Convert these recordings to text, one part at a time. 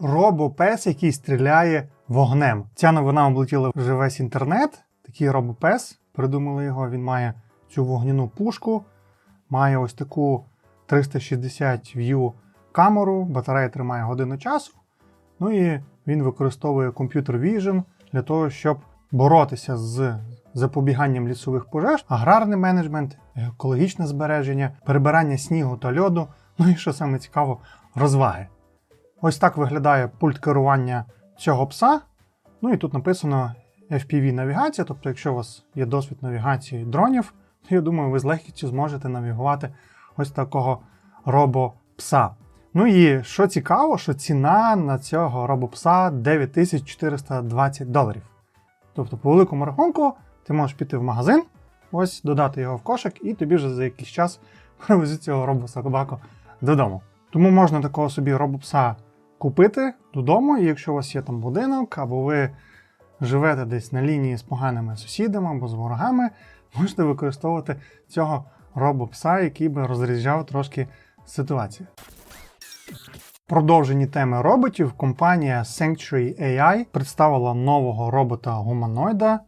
робопес, який стріляє вогнем. Ця новина облетіла вже весь інтернет. Такий робопес. Придумали його. Він має цю вогняну пушку, має ось таку 360 view камеру, батарея тримає годину часу. Ну і він використовує комп'ютер Vision для того, щоб боротися з запобіганням лісових пожеж, аграрний менеджмент, екологічне збереження, перебирання снігу та льоду. Ну і що саме цікаво, розваги. Ось так виглядає пульт керування цього пса. Ну і тут написано FPV-навігація, тобто, якщо у вас є досвід навігації дронів, то я думаю, ви з легкістю зможете навігувати ось такого робопса. Ну і що цікаво, що ціна на цього робопса 9420 доларів. Тобто, по великому рахунку, ти можеш піти в магазин, ось додати його в кошик, і тобі вже за якийсь час привезуть цього робособаку додому. Тому можна такого собі робопса купити додому, і якщо у вас є там будинок, або ви живете десь на лінії з поганими сусідами або з ворогами, можете використовувати цього робопса, який би розряджав трошки ситуацію. Продовжені теми роботів компанія Sanctuary AI представила нового робота-гуманоїда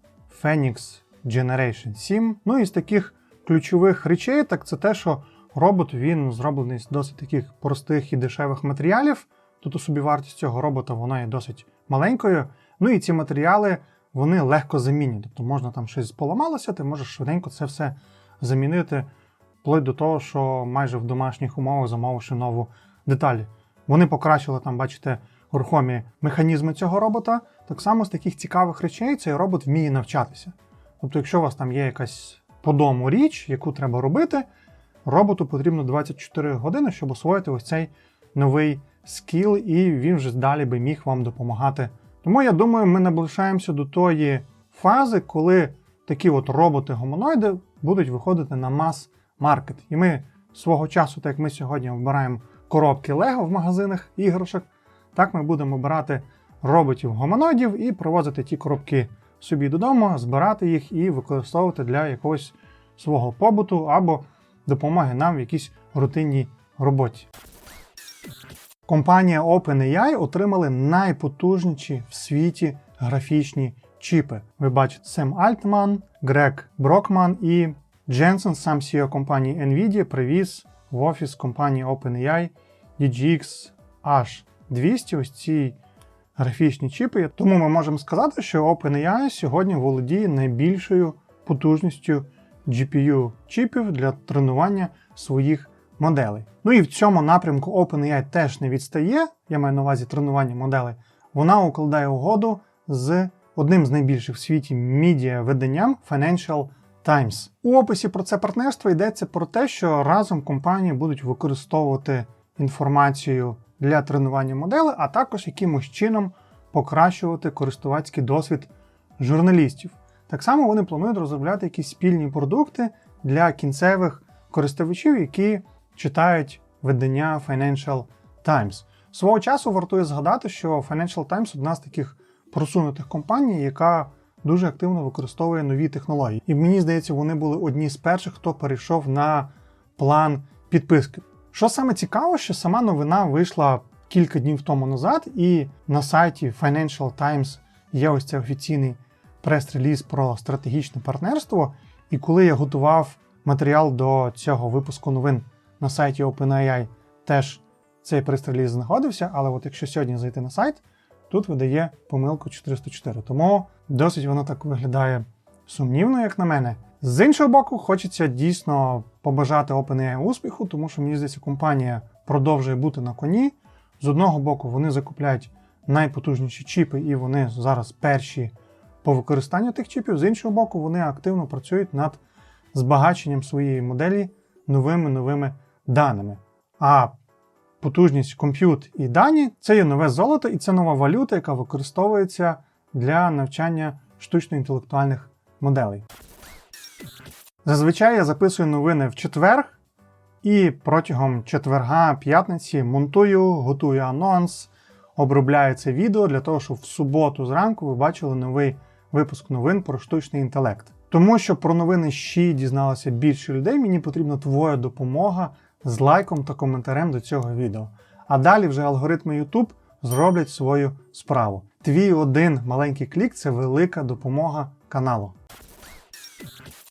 Phoenix Generation 7. Ну і з таких ключових речей, так це те, що робот він зроблений з досить таких простих і дешевих матеріалів. У собівартість цього робота вона є досить маленькою. Ну і ці матеріали вони легко замінні. Тобто можна там щось поламалося, ти можеш швиденько це все замінити, вплоть до того, що майже в домашніх умовах замовивши нову деталі. Вони покращили там, бачите, рухомі механізми цього робота. Так само з таких цікавих речей цей робот вміє навчатися. Тобто, якщо у вас там є якась по дому річ, яку треба робити, роботу потрібно 24 години, щоб освоїти ось цей новий скіл, і він вже далі би міг вам допомагати. Тому я думаю, ми наближаємося до тої фази, коли такі от роботи-гуманоїди будуть виходити на мас-маркет. І ми свого часу, так як ми сьогодні вибираємо коробки Лего в магазинах іграшок, так ми будемо брати роботів-гуманоїдів і привозити ті коробки собі додому, збирати їх і використовувати для якогось свого побуту або допомоги нам в якійсь рутинній роботі. Компанія OpenAI отримали найпотужніші в світі графічні чіпи. Ви бачите Сем Альтман, Грег Брокман і Дженсен, сам CEO компанії Nvidia, привіз в офіс компанії OpenAI DGX H200. Ось ці графічні чіпи. Тому ми можемо сказати, що OpenAI сьогодні володіє найбільшою потужністю GPU чіпів для тренування своїх моделей. Ну і в цьому напрямку OpenAI теж не відстає. Я маю на увазі тренування моделей. Вона укладає угоду з одним з найбільших в світі медіа-виданням Financial Times. У описі про це партнерство йдеться про те, що разом компанії будуть використовувати інформацію для тренування моделей, а також якимось чином покращувати користувацький досвід журналістів. Так само вони планують розробляти якісь спільні продукти для кінцевих користувачів, які читають видання Financial Times. Свого часу вартує згадати, що Financial Times одна з таких просунутих компаній, яка дуже активно використовує нові технології. І мені здається, вони були одні з перших, хто перейшов на план підписки. Що саме цікаво, що сама новина вийшла кілька днів тому назад, і на сайті Financial Times є ось цей офіційний прес-реліз про стратегічне партнерство. І коли я готував матеріал до цього випуску новин на сайті OpenAI, теж цей прес-реліз знаходився, але от якщо сьогодні зайти на сайт, тут видає помилку 404. Тому досить воно так виглядає сумнівно, як на мене. З іншого боку, хочеться дійсно побажати OpenAI успіху, тому що мені здається, компанія продовжує бути на коні. З одного боку, вони закупляють найпотужніші чіпи, і вони зараз перші по використанню тих чіпів. З іншого боку, вони активно працюють над збагаченням своєї моделі новими новими даними. А потужність комп'ют і дані це є нове золото, і це нова валюта, яка використовується для навчання штучно-інтелектуальних моделей. Зазвичай я записую новини в четвер, і протягом четверга-п'ятниці монтую, готую анонс, обробляю це відео для того, щоб в суботу зранку ви бачили новий випуск новин про штучний інтелект. Тому що про новини ще дізналося більше людей, мені потрібна твоя допомога з лайком та коментарем до цього відео. А далі вже алгоритми YouTube зроблять свою справу. Твій один маленький клік це велика допомога каналу.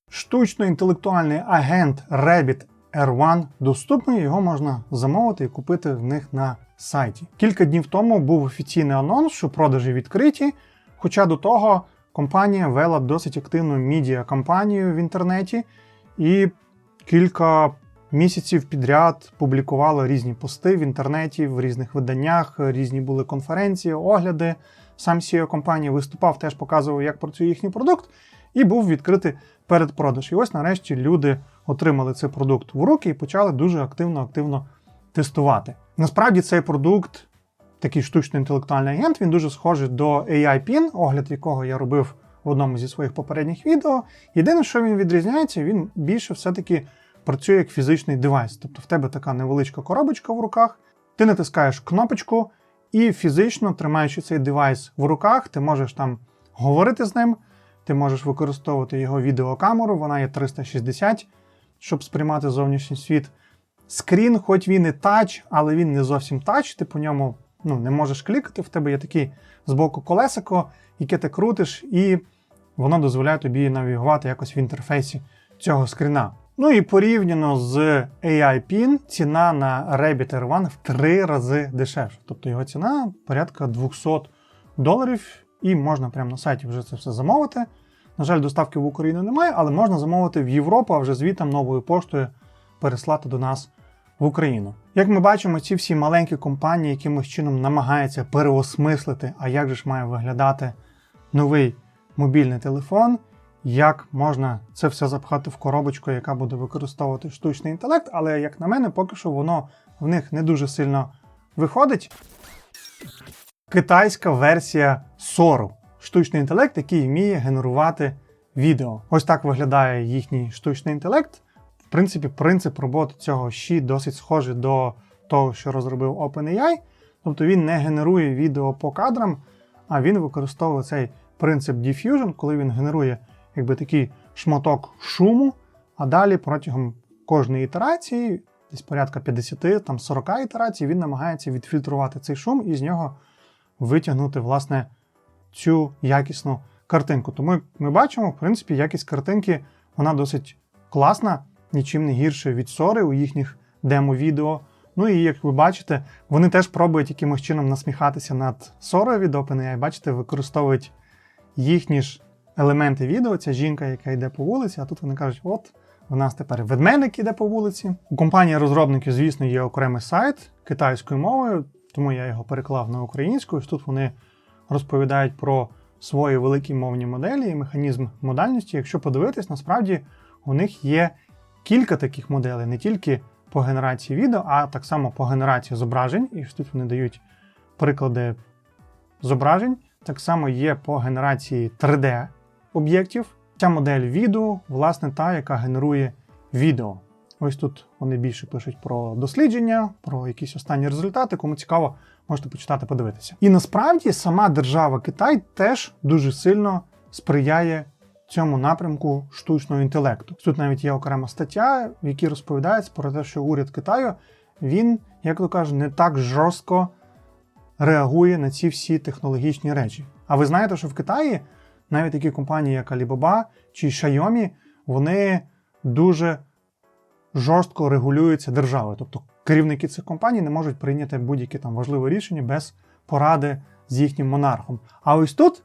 Штучно-інтелектуальний агент Rabbit R1 доступний, його можна замовити і купити в них на сайті. Кілька днів тому був офіційний анонс, що продажі відкриті. Хоча до того компанія вела досить активну медіа-кампанію в інтернеті і кілька місяців підряд публікувала різні пости в інтернеті, в різних виданнях, різні були конференції, огляди. Сам CEO компанії виступав, теж показував, як працює їхній продукт, і був відкритий передпродаж. І ось нарешті люди отримали цей продукт в руки і почали дуже активно-активно тестувати. Насправді цей продукт, такий штучно-інтелектуальний агент, він дуже схожий до AI PIN, огляд якого я робив в одному зі своїх попередніх відео. Єдине, що він відрізняється, він більше все-таки працює як фізичний девайс. Тобто в тебе така невеличка коробочка в руках, ти натискаєш кнопочку, і фізично, тримаючи цей девайс в руках, ти можеш там говорити з ним, ти можеш використовувати його відеокамеру, вона є 360, щоб сприймати зовнішній світ. Скрін, хоч він і тач, але він не зовсім тач, ти по ньому ну, не можеш клікати, в тебе є такий збоку колесико, яке ти крутиш, і воно дозволяє тобі навігувати якось в інтерфейсі цього скріна. Ну і порівняно з AI PIN, ціна на Rabbit R1 в три рази дешевша. Тобто його ціна порядка 200 доларів, і можна прямо на сайті вже це все замовити. На жаль, доставки в Україну немає, але можна замовити в Європу, а вже звітом новою поштою переслати до нас в Україну. Як ми бачимо, ці всі маленькі компанії якимось чином намагаються переосмислити, а як же ж має виглядати новий мобільний телефон, як можна це все запхати в коробочку, яка буде використовувати штучний інтелект, але, як на мене, поки що воно в них не дуже сильно виходить. Китайська версія Сору. Штучний інтелект, який вміє генерувати відео. Ось так виглядає їхній штучний інтелект. В принципі, принцип роботи цього щі досить схожий до того, що розробив OpenAI. Тобто він не генерує відео по кадрам, а він використовує цей принцип diffusion, коли він генерує якби такий шматок шуму, а далі протягом кожної ітерації, десь порядка 50 там 40 ітерацій, він намагається відфільтрувати цей шум і з нього витягнути власне цю якісну картинку. Тому ми бачимо, в принципі, якість картинки вона досить класна, нічим не гірше від Сори у їхніх демо-відео. Ну і як ви бачите, вони теж пробують якимось чином насміхатися над Сорою від OpenAI. Бачите, використовують їхні ж елементи відео. Ця жінка, яка йде по вулиці, а тут вони кажуть, от. У нас тепер ведмедик іде по вулиці. У компанії розробників, звісно, є окремий сайт китайською мовою, тому я його переклав на українську. Ось Тут вони розповідають про свої великі мовні моделі і механізм модальності. Якщо подивитись, насправді у них є кілька таких моделей, не тільки по генерації відео, а так само по генерації зображень. І тут вони дають приклади зображень. Так само є по генерації 3D об'єктів. Ця модель відео, власне, та, яка генерує відео. Ось тут вони більше пишуть про дослідження, про якісь останні результати. Кому цікаво, можете почитати, подивитися. І насправді сама держава Китай теж дуже сильно сприяє цьому напрямку штучного інтелекту. Тут навіть є окрема стаття, в якій розповідається про те, що уряд Китаю він, як то кажуть, не так жорстко реагує на ці всі технологічні речі. А ви знаєте, що в Китаї навіть такі компанії, як Alibaba чи Xiaomi, вони дуже жорстко регулюються державою. Тобто керівники цих компаній не можуть прийняти будь-які там важливі рішення без поради з їхнім монархом. А ось тут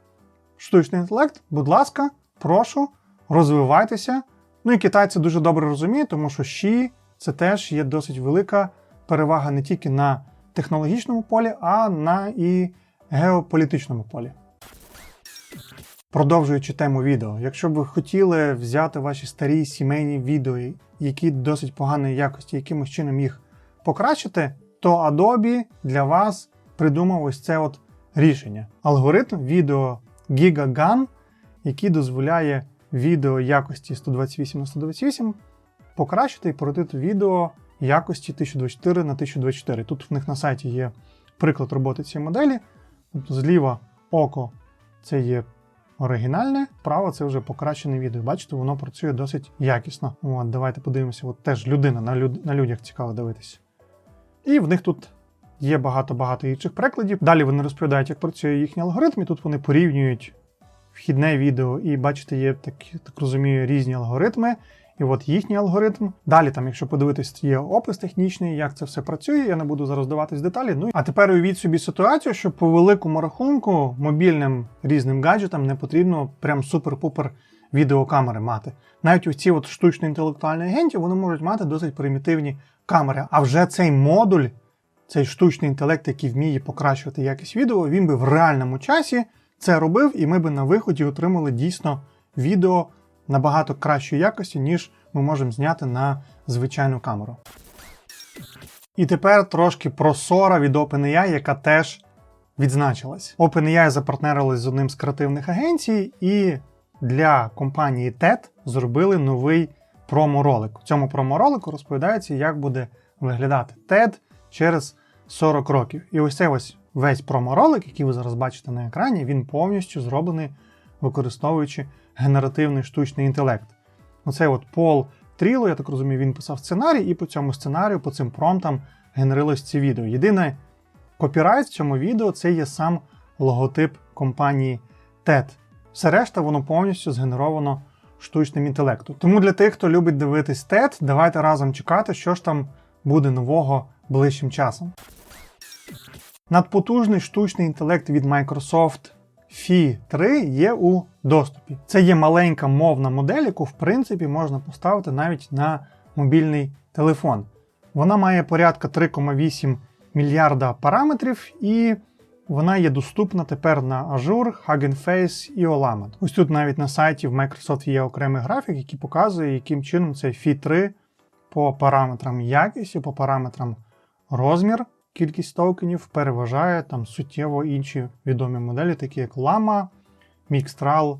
штучний інтелект, будь ласка, прошу, розвивайтеся. Ну і Китай це дуже добре розуміє, тому що Ші це теж є досить велика перевага не тільки на технологічному полі, а на і геополітичному полі. Продовжуючи тему відео, якщо б ви хотіли взяти ваші старі сімейні відео, які досить поганої якості, якимось чином їх покращити, то Adobe для вас придумав ось це от рішення. Алгоритм відео GigaGAN, який дозволяє відео якості 128 на 128 покращити і породити відео якості 1024 на 1024. Тут в них на сайті є приклад роботи цієї моделі. Тобто зліва око це є оригінальне, право це вже покращене відео. Бачите, воно працює досить якісно. От, Давайте подивимося, от теж людина на, люд... на людях цікаво дивитися. І в них тут Є багато-багато інших прикладів. Далі вони розповідають, як працює їхній алгоритм, і тут вони порівнюють вхідне відео, і бачите, є так, так розумію, різні алгоритми. І от їхній алгоритм. Далі, там, якщо подивитись, є опис технічний, як це все працює. Я не буду зараз даватись деталі. Ну а тепер уявіть собі ситуацію, що по великому рахунку мобільним різним гаджетам не потрібно прям супер-пупер відеокамери мати. Навіть оці от штучно-інтелектуальні агенти вони можуть мати досить примітивні камери. А вже цей модуль, цей штучний інтелект, який вміє покращувати якість відео, він би в реальному часі це робив, і ми би на виході отримали дійсно відео набагато кращої якості, ніж ми можемо зняти на звичайну камеру. І тепер трошки про Sora від OpenAI, яка теж відзначилась. OpenAI запартнерились з одним з креативних агенцій, і для компанії TED зробили новий промо-ролик. В цьому промо-ролику розповідається, як буде виглядати TED через 40 років. І ось цей ось весь промо-ролик, який ви зараз бачите на екрані, він повністю зроблений використовуючи генеративний штучний інтелект. Оцей от Пол Тріло, я так розумію, він писав сценарій, і по цьому сценарію, по цим промптам генерилось ці відео. Єдине копірайт в цьому відео це є сам логотип компанії TED. Все решта, воно повністю згенеровано штучним інтелектом. Тому для тих, хто любить дивитись TED, давайте разом чекати, що ж там буде нового ближчим часом. Надпотужний штучний інтелект від Microsoft Phi 3 є у доступі. Це є маленька мовна модель, яку в принципі можна поставити навіть на мобільний телефон. Вона має порядка 3,8 мільярда параметрів, і вона є доступна тепер на Azure, Hugging Face і Olama. Ось тут навіть на сайті в Microsoft є окремий графік, який показує, яким чином цей Phi 3 по параметрам якості, по параметрам розмір кількість токенів переважає там суттєво інші відомі моделі, такі як Lama, Mixtral,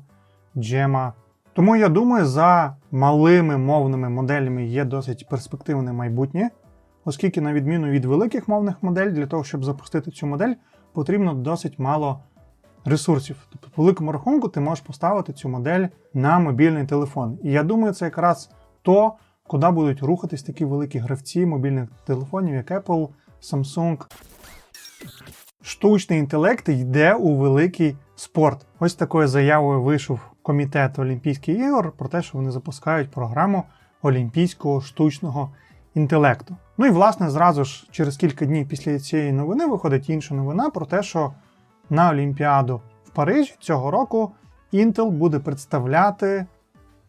Gemma. Тому я думаю, за малими мовними моделями є досить перспективне майбутнє, оскільки, на відміну від великих мовних моделей, для того, щоб запустити цю модель, потрібно досить мало ресурсів. Тобто, по великому рахунку, ти можеш поставити цю модель на мобільний телефон. І я думаю, це якраз то, куди будуть рухатись такі великі гравці мобільних телефонів, як Apple. Samsung. Штучний інтелект йде у великий спорт. Ось такою заявою вийшов комітет Олімпійських ігор про те, що вони запускають програму олімпійського штучного інтелекту. Ну і власне зразу ж через кілька днів після цієї новини виходить інша новина про те, що на Олімпіаду в Парижі цього року Intel буде представляти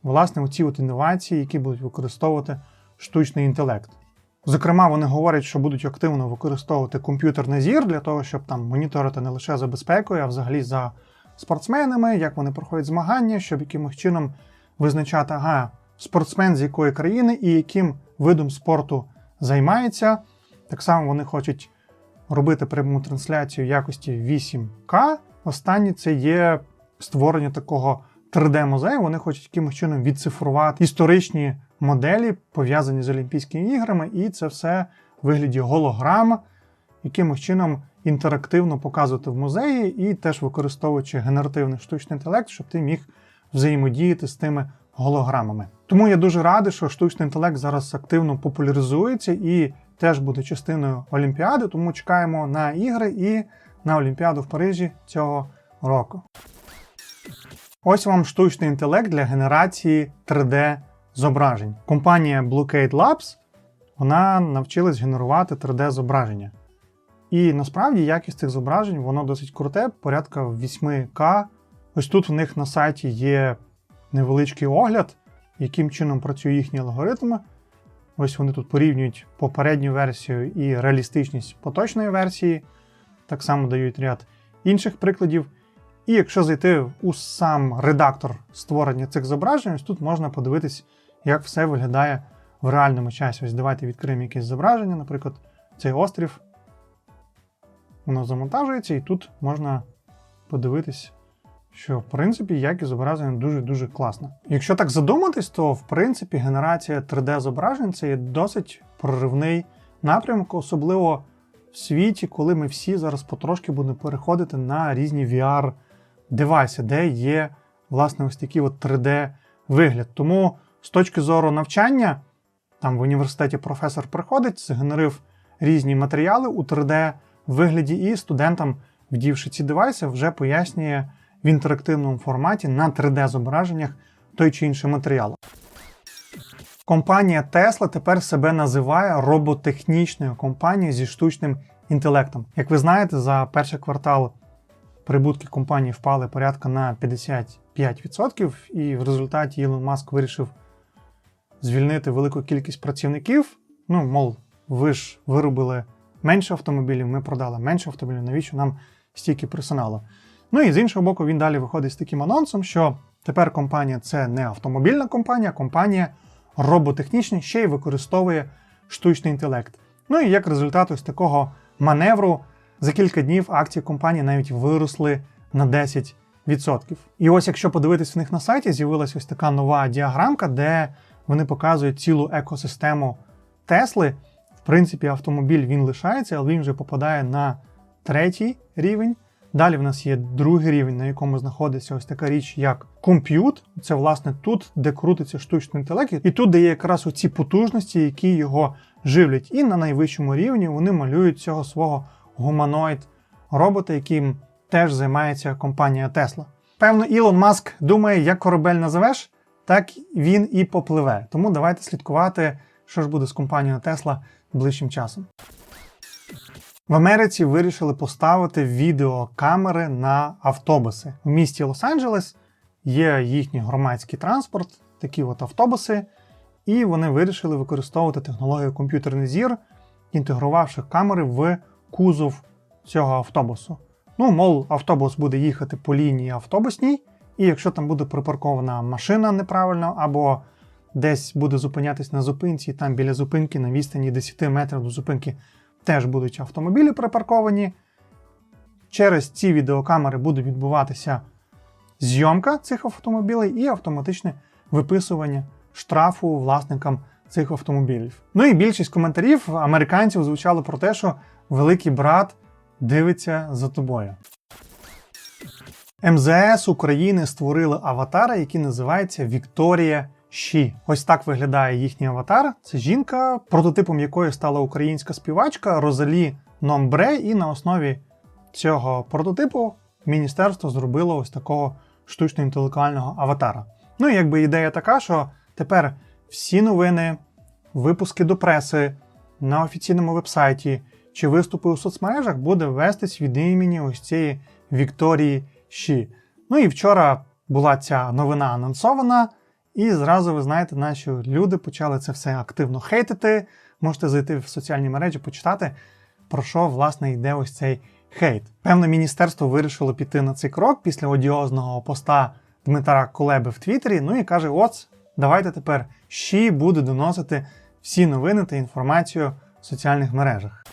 власне оці от інновації, які будуть використовувати штучний інтелект. Зокрема, вони говорять, що будуть активно використовувати комп'ютерний зір для того, щоб там моніторити не лише за безпекою, а взагалі за спортсменами, як вони проходять змагання, щоб якимось чином визначати, ага, спортсмен з якої країни і яким видом спорту займається. Так само вони хочуть робити пряму трансляцію якості 8К. Останнє це є створення такого 3D-музею. Вони хочуть якимось чином відцифрувати історичні моделі, пов'язані з Олімпійськими іграми, і це все в вигляді голограм, якимось чином інтерактивно показувати в музеї, і теж використовуючи генеративний штучний інтелект, щоб ти міг взаємодіяти з тими голограмами. Тому я дуже радий, що штучний інтелект зараз активно популяризується і теж буде частиною Олімпіади, тому чекаємо на ігри і на Олімпіаду в Парижі цього року. Ось вам штучний інтелект для генерації 3D зображень. Компанія Bluecade Labs вона навчилась генерувати 3D-зображення. І насправді якість цих зображень воно досить круте, порядка 8К. Ось тут у них на сайті є невеличкий огляд, яким чином працює їхні алгоритми. Ось вони тут порівнюють попередню версію і реалістичність поточної версії. Так само дають ряд інших прикладів. І якщо зайти у сам редактор створення цих зображень, ось тут можна подивитись, як все виглядає в реальному часі. Ось давайте відкриємо якесь зображення, наприклад, цей острів. Воно завантажується, і тут можна подивитись, що в принципі якість зображення дуже-дуже класна. Якщо так задуматись, то в принципі генерація 3D-зображень це є досить проривний напрямок, особливо в світі, коли ми всі зараз потрошки будемо переходити на різні VR-девайси, де є власне ось такий от 3D-вигляд. Тому з точки зору навчання, там в університеті професор приходить, згенерив різні матеріали у 3D вигляді, і студентам, вдівши ці девайси, вже пояснює в інтерактивному форматі на 3D-зображеннях той чи інший матеріал. Компанія Tesla тепер себе називає роботехнічною компанією зі штучним інтелектом. Як ви знаєте, за перший квартал прибутки компанії впали порядка на 55%, і в результаті Ілон Маск вирішив звільнити велику кількість працівників. Ну, мов, ви ж виробили менше автомобілів, ми продали менше автомобілів, навіщо нам стільки персоналу? Ну і з іншого боку, він далі виходить з таким анонсом, що тепер компанія це не автомобільна компанія, а компанія роботехнічна, ще й використовує штучний інтелект. Ну і як результат ось такого маневру за кілька днів акції компанії навіть виросли на 10%. І ось якщо подивитись в них на сайті, з'явилася ось така нова діаграмка, де вони показують цілу екосистему Тесли. В принципі, автомобіль він лишається, але він вже попадає на третій рівень. Далі в нас є другий рівень, на якому знаходиться ось така річ, як комп'ют. Це власне тут, де крутиться штучний інтелект, і тут де є якраз оці потужності, які його живлять. І на найвищому рівні вони малюють цього свого гуманоїд робота, яким теж займається компанія Tesla. Певно, Ілон Маск думає, як корабель називеш, так він і попливе. Тому давайте слідкувати, що ж буде з компанією Tesla ближчим часом. В Америці вирішили поставити відеокамери на автобуси. В місті Лос-Анджелес є їхній громадський транспорт, такі от автобуси, і вони вирішили використовувати технологію комп'ютерний зір, інтегрувавши камери в кузов цього автобусу. Ну, мов, автобус буде їхати по лінії автобусній, і якщо там буде припаркована машина неправильно, або десь буде зупинятись на зупинці, там біля зупинки на відстані 10 метрів до зупинки теж будуть автомобілі припарковані. Через ці відеокамери буде відбуватися зйомка цих автомобілів і автоматичне виписування штрафу власникам цих автомобілів. Ну і більшість коментарів американців звучало про те, що великий брат дивиться за тобою. МЗС України створили аватара, який називається Вікторія Ші. Ось так виглядає їхній аватар. Це жінка, прототипом якої стала українська співачка Розалі Номбре, і на основі цього прототипу міністерство зробило ось такого штучно-інтелектуального аватара. Ну і якби ідея така, що тепер всі новини, випуски до преси на офіційному вебсайті чи виступи у соцмережах буде вестись від імені ось цієї Вікторії Ші. Ну і вчора була ця новина анонсована. І зразу ви знаєте, наші люди почали це все активно хейтити. Можете зайти в соціальні мережі, почитати, про що власне йде ось цей хейт. Певне, міністерство вирішило піти на цей крок після одіозного поста Дмитра Кулеби в Твіттері. Ну і каже: Оц, давайте тепер щі буде доносити всі новини та інформацію в соціальних мережах.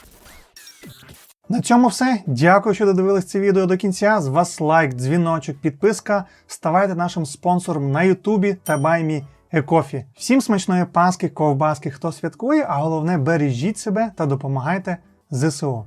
На цьому все. Дякую, що додивились це відео до кінця. З вас лайк, дзвіночок, підписка. Ставайте нашим спонсором на Ютубі та Баймі Екофі. Всім смачної паски, ковбаски, хто святкує, а головне бережіть себе та допомагайте ЗСУ.